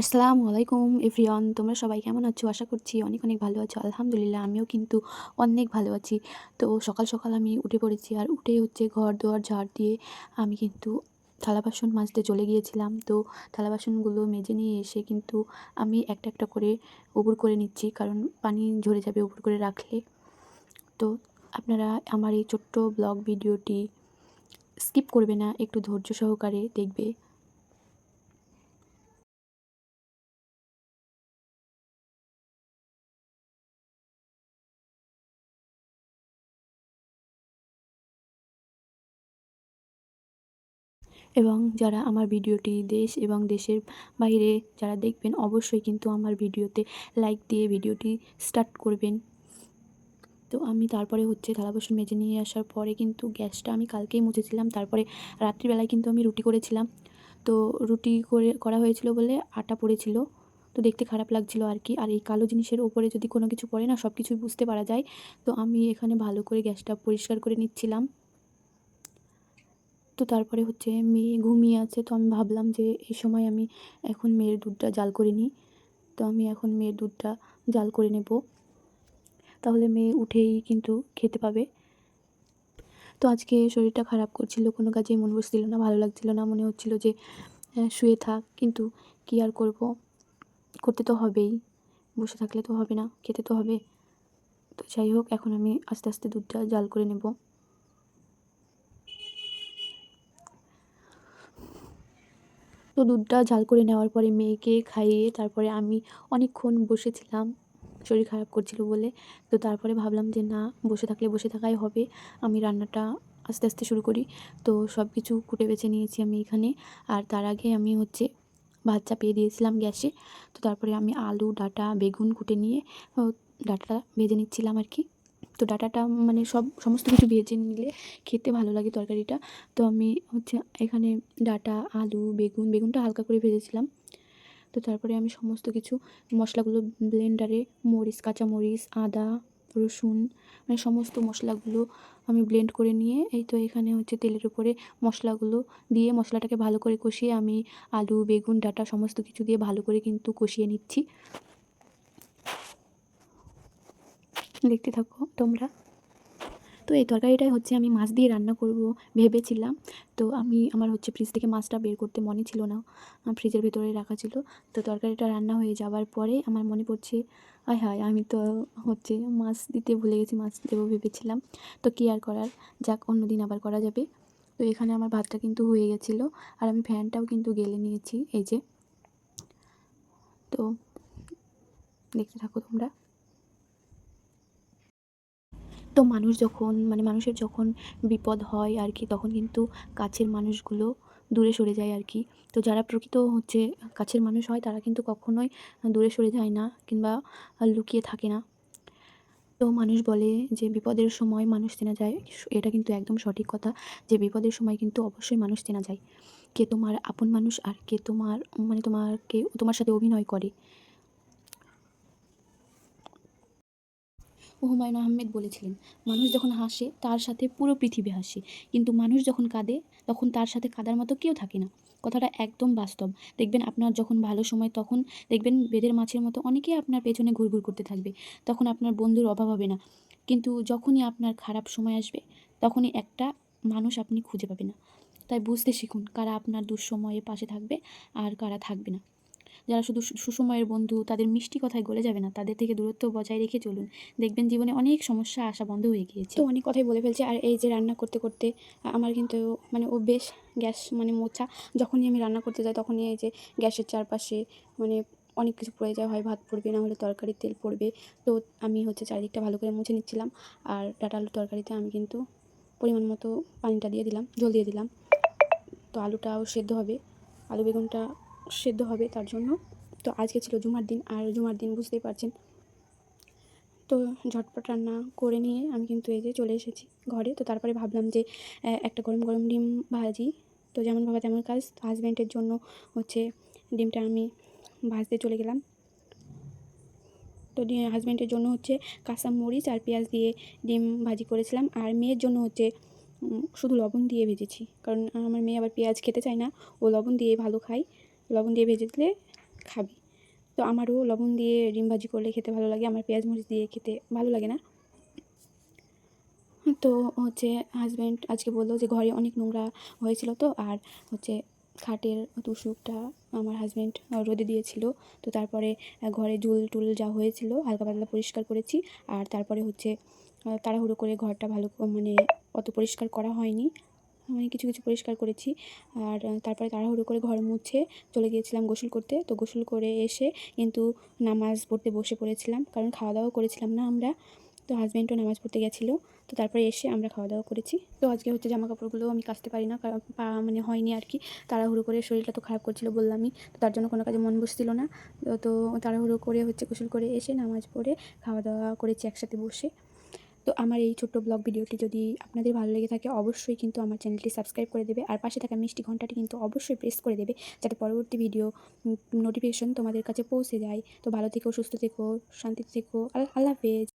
আসসালামু আলাইকুম এভরিওয়ান, তোমরা সবাই কেমন আছো? আশা করছি অনেক অনেক ভালো আছো। আলহামদুলিল্লাহ, আমিও কিন্তু অনেক ভালো আছি। তো সকাল সকাল আমি উঠে পড়েছি আর উঠে হচ্ছে ঘর দুয়ার ঝাড় দিয়ে আমি কিন্তু থালা বাসন মাজতে চলে গিয়েছিলাম। তো থালা বাসনগুলো মেজে নিয়ে এসে কিন্তু আমি একটা একটা করে উবুর করে নিচ্ছি, কারণ পানি ঝরে যাবে উবুর করে রাখলে। তো আপনারা আমার এই ছোট্ট ব্লগ ভিডিওটি স্কিপ করবে না, একটু ধৈর্য সহকারে দেখবে। এবং যারা আমার ভিডিওটি দেশ এবং দেশের বাইরে যারা দেখবেন, অবশ্যই কিন্তু আমার ভিডিওতে লাইক দিয়ে ভিডিওটি স্টার্ট করবেন। তো আমি তারপরে হচ্ছে থালা বাসন মেজে নিয়ে আসার পরে কিন্তু গ্যাসটা আমি কালকেই মুছেছিলাম। তারপরে রাত্রিবেলায় কিন্তু আমি রুটি করেছিলাম। তো রুটি করে, করা হয়েছিল বলে আটা পড়েছিল। তো দেখতে খারাপ লাগছিল আর কি। আর এই কালো জিনিসের ওপরে যদি কোনো কিছু পড়ে না সব কিছুই বুঝতে পারা যায়। তো আমি এখানে ভালো করে গ্যাসটা পরিষ্কার করে নিচ্ছিলাম। তো তারপরে হচ্ছে মেয়ে ঘুমিয়ে আছে, তো আমি ভাবলাম যে এই সময় আমি এখন মেয়ের দুধটা জাল করে নিই। তো আমি এখন মেয়ের দুধটা জাল করে নেব। তাহলে মেয়ে উঠেই কিন্তু খেতে পাবে। তো আজকে শরীরটা খারাপ করছিল, কোনো কাজেই মন বসছিল না, ভালো লাগছিল না, মনে হচ্ছিল যে শুয়ে থাক, কিন্তু কী আর করব? করতে তো হবেই, বসে থাকলে তো হবে না, খেতে তো হবে। তো যাই হোক, এখন আমি আস্তে আস্তে দুধটা জাল করে নেব। তো দুধটা ঝাল করে নেওয়ার পরে মেয়েকে খাইয়ে তারপরে আমি অনেকক্ষণ বসেছিলাম। শরীর খারাপ করছিল বলে। তো তারপরে ভাবলাম যে, না, বসে থাকলে বসে থাকাই হবে। আমি রান্নাটা আস্তে আস্তে শুরু করি। তো সব কিছু কুটে বেছে নিয়েছি আমি এখানে। আর তার আগে আমি হচ্ছে ভাত চাপিয়ে দিয়েছিলাম গ্যাসে। তো তারপরে আমি আলু, ডাটা, বেগুন কুটে নিয়ে ডাটাটা ভেজে নিচ্ছিলাম আর কি। তো ডাটাটা মানে সব, সমস্ত কিছু ভেজে নিলে খেতে ভালো লাগে তরকারিটা। তো আমি হচ্ছে এখানে ডাটা, আলু, বেগুন, বেগুনটা হালকা করে ভেজেছিলাম। তো তারপরে আমি সমস্ত কিছু মশলাগুলো ব্লেন্ডারে, মরিচ কাঁচা মরিচ আদা, রসুন মানে সমস্ত মশলাগুলো আমি ব্লেন্ড করে নিয়ে, এই তো এখানে হচ্ছে তেলের উপরে মশলাগুলো দিয়ে মশলাটাকে ভালো করে কষিয়ে আমি আলু, বেগুন, ডাটা সমস্ত কিছু দিয়ে ভালো করে কিন্তু কষিয়ে নিচ্ছি। দেখতে থাকো তোমরা। তো এই তরকারিটাই হচ্ছে আমি মাছ দিয়ে রান্না করব ভেবেছিলাম। তো আমি, আমার হচ্ছে ফ্রিজ থেকে মাছটা বের করতে মনে ছিল না। ফ্রিজের ভেতরে রাখা ছিল। তো তরকারিটা রান্না হয়ে যাওয়ার পরে আমার মনে পড়ছে, আয় হায়, আমি তো হচ্ছে মাছ দিতে ভুলে গেছি, মাছ দেবো ভেবেছিলাম। তো কী আর করার? যাক অন্য দিন আবার করা যাবে। তো এখানে আমার ভাতটা কিন্তু হয়ে গেছিল। আর আমি ফ্যানটাও কিন্তু গেলে নিয়েছি, এই যে। তো দেখতে থাকো তোমরা। তো মানুষ যখন মানে মানুষের যখন বিপদ হয় আর কি, তখন কিন্তু কাছের মানুষগুলো দূরে সরে যায় আর কি। তো যারা প্রকৃত হচ্ছে কাছের মানুষ হয়, তারা কিন্তু কখনোই দূরে সরে যায় না কিংবা লুকিয়ে থাকে না। তো মানুষ বলে যে বিপদের সময় মানুষ চেনা যায়, এটা কিন্তু একদম সঠিক কথা যে বিপদের সময় কিন্তু অবশ্যই মানুষ চেনা যায়। কে তোমার আপন মানুষ আর কে তোমার মানে তোমাকে, তোমার সাথে অভিনয় করে। হুমায়ুন আহমেদ বলেছিলেন, মানুষ যখন হাসে, তার সাথে পুরো পৃথিবী হাসে। কিন্তু মানুষ যখন কাঁদে, তখন তার সাথে কাদার মতো কেউ থাকে না। কথাটা একদম বাস্তব। দেখবেন আপনার যখন ভালো সময়, তখন দেখবেন বেদের মাছের মতো অনেকেই আপনার পেছনে ঘুরঘুর করতে থাকবে। তখন আপনার বন্ধুর অভাব হবে না। কিন্তু যখনই আপনার খারাপ সময় আসবে, তখনই একটা মানুষ আপনি খুঁজে পাবে না। তাই বুঝতে শিখুন, কারা আপনার দুঃসময়ে পাশে থাকবে আর কারা থাকবে না। যারা শুধু সুসময়ের বন্ধু, তাদের মিষ্টি কথায় গলে যাবে না। তাদের থেকে দূরত্ব বজায় রেখে চলুন। দেখবেন জীবনে অনেক সমস্যা আসা বন্ধ হয়ে গিয়েছে। তো অনেক কথাই বলে ফেলছে। আর এই যে রান্না করতে করতে আমার কিন্তু মানে ও বেশ গ্যাস মানে মোছা। যখনই আমি রান্না করতে যাই, তখনই এই যে গ্যাসের চারপাশে মানে অনেক কিছু পড়ে যায়। হয় ভাত পড়বে, না হলে তরকারির তেল পড়বে। তো আমি হচ্ছে চারিদিকটা ভালো করে মুছে নিচ্ছিলাম। আর ডাটা আলু তরকারিতে আমি কিন্তু পরিমাণ মতো পানিটা দিয়ে দিলাম, জল দিয়ে দিলাম। তো আলুটাও সেদ্ধ হবে। আলু বেগুনটা সেদ্ধ হবে তার জন্য। তো আজকে ছিল জুমার দিন, আর জুমার দিন বুঝতেই পারছেন। তো ঝটপট রান্না করে নিয়ে আমি কিন্তু এই যে চলে এসেছি ঘরে। তো তারপরে ভাবলাম যে একটা গরম গরম ডিম ভাজি। তো যেমন ভাবা তেমন কাজ। হাজব্যান্ডের জন্য হচ্ছে ডিমটা আমি ভাজতে চলে গেলাম। তো হাজব্যান্ডের জন্য হচ্ছে কাঁচা মরিচ আর পেঁয়াজ দিয়ে ডিম ভাজি করেছিলাম। আর মেয়ের জন্য হচ্ছে শুধু লবণ দিয়ে ভেজেছি। কারণ আমার মেয়ে আবার পেঁয়াজ খেতে চায় না। ও লবণ দিয়ে ভালো খায়। লবণ দিয়ে ভেজে দিলে খাবি। তো আমারও লবণ দিয়ে ডিম ভাজি করলে খেতে ভালো লাগে, আমার পেঁয়াজ মরিচ দিয়ে খেতে ভালো লাগে না। তো হচ্ছে হাজব্যান্ড আজকে বলল যে ঘরে অনেক নোংরা হয়েছিল তো, আর হচ্ছে খাটের তুষুকটা আমার হাজব্যান্ড রোদে দিয়েছিল। তো তারপরে ঘরে ঝুল টুল যা হয়েছিল হালকা পাতলা পরিষ্কার করেছি, আর তারপরে হচ্ছে তাড়াহুড়ো করে ঘরটা ভালো মানে অত পরিষ্কার করা হয়নি। মানে কিছু কিছু পরিষ্কার করেছি। আর তারপরে তাড়াহুড়ো করে ঘর মুছে চলে গিয়েছিলাম গোসল করতে। তো গোসল করে এসে কিন্তু নামাজ পড়তে বসে পড়েছিলাম। কারণ খাওয়া দাওয়া করেছিলাম না আমরা। তো হাজব্যান্ডও নামাজ পড়তে গেছিল। তো তারপরে এসে আমরা খাওয়া দাওয়া করেছি। তো আজকে হচ্ছে জামা কাপড়গুলো আমি কাচতে পারি না। কারণ পা মানে হয়নি আর কি। তাড়াহুড়ো করে শরীরটা তো খারাপ করছিল বললামই তো তার জন্য কোনো কাজে মন বসছিল না। তো তাড়াহুড়ো করে হচ্ছে গোসল করে এসে নামাজ পড়ে খাওয়া দাওয়া করেছি একসাথে বসে। তো আমার এই ছোট্ট ব্লগ ভিডিওটি যদি আপনাদের ভালো লেগে থাকে, অবশ্যই কিন্তু আমার চ্যানেলটি সাবস্ক্রাইব করে দেবে। আর পাশে থাকা মিষ্টি ঘন্টাটি কিন্তু অবশ্যই প্রেস করে দেবে, যাতে পরবর্তী ভিডিও নোটিফিকেশন তোমাদের কাছে পৌঁছে যায়। তো ভালো থেকো, সুস্থ থেকো, শান্তিতে থেকো। আল্লাহ হাফেজ।